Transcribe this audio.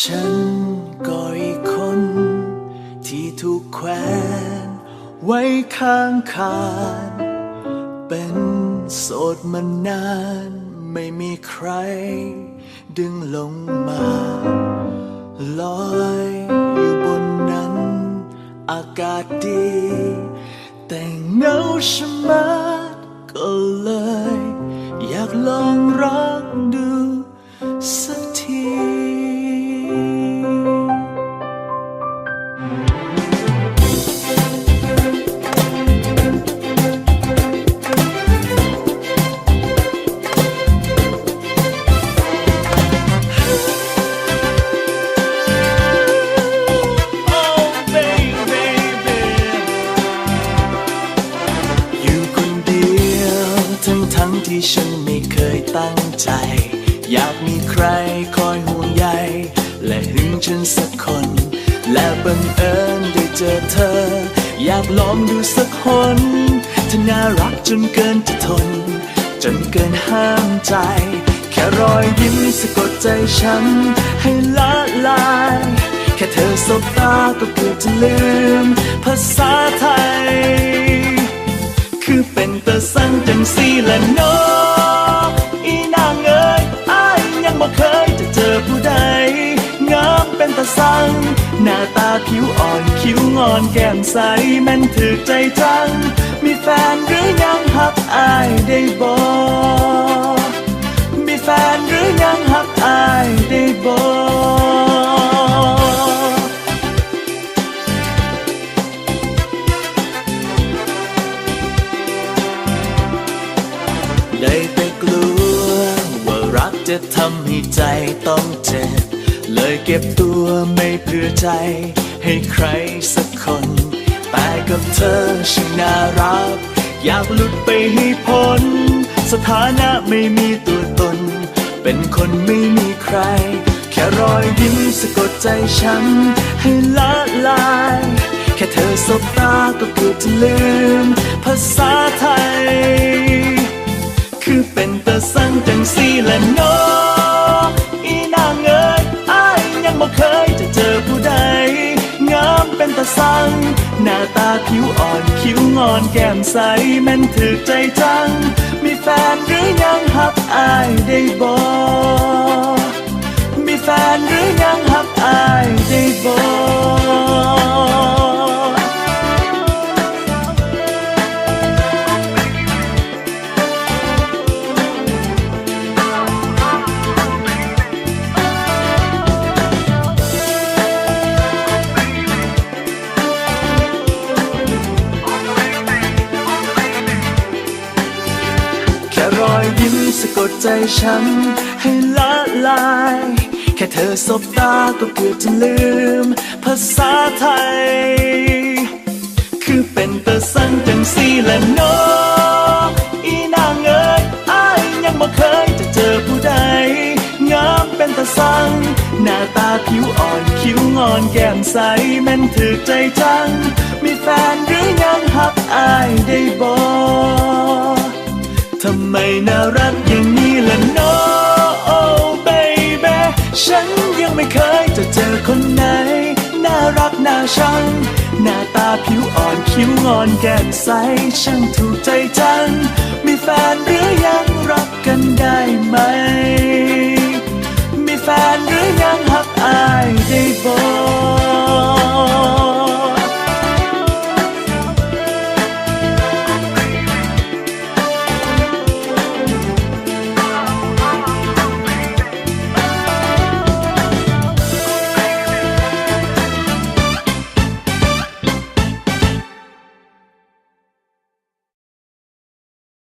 ฉันก็อีกคน ที่ถูกแขวนไว้ข้างคานเป็นโสดมานานไม่มีใคร ดึงลงมา ลอยอยู่บนนั้น อากาศดี แต่เงาชะมัดก็เลย อยากลอง ฉันไม่เคยตั้งใจ อยากมีใครคอยห่วงใย และหึงฉันสักคน และบังเอิญได้เจอเธอ อยากลองดูสักคนเธอน่ารักจนเกินจะทน จนเกินห้ามใจ แค่รอยยิ้มสะกดใจฉัน ให้ละลาย แค่เธอสบตาก็เกือบจะลืม ภาษาไทย คือเป็นตะสั่งจังสีละเน้ออีนางเอ้ยอ้ายยังบ่เคยจะเจอผู้ใดงามเป็นตะสั่ง หน้าตาผิวอ่อนคิ้วงอนแก้มใสแม่นถือใจจัง มีแฟนหรือยังหักอายได้บ่มีแฟนหรือยังหักอายได้บ่ได้แต่กลัวว่ารักจะทำให้ใจต้องเจ็บ เลยเก็บตัวไม่เพื่อใจ ให้ใครสักคน แต่กับเธอช่างน่ารัก อยากหลุดไปให้พ้น สถานะไม่มีตัวตน เป็นคนไม่มีใคร แค่รอยยิ้มสะกดใจฉัน ให้ละลาย แค่เธอสบตาก็เกือบจะลืม ภาษาไทย เป็นตะสัง หน้าตาผิวอ่อนคิ้วงอนแก้มใสแม่นถือใจจัง มีแฟนหรือยังฮับอาย ดใจฉันให้ละลาย แค่เธอสบตาก็เกือบจะลืม ภาษาไทย คือเป็นตะสั่งจังสีและเน้ออีนางเอ้ยอายยังบ่เคยจะเจอผู้ใด งามเป็นตะสั่งหน้าตาผิวอ่อนคิ้วงอนแก้มใสแม่นถือใจจัง มีแฟนหรือยังหักอายได้บ่ ทำไมน่ารักอย่างนี้ล่ะเนาะโอ้เบบีฉันยังไม่เคยจะเจอคนไหน น่ารักน่าชัง หน้าตาผิวอ่อนคิ้วงอนแก้มใสช่างถูกใจจัง มีแฟนหรือยังรักกันได้ไหม มีแฟนหรือยังหักอายได้บ่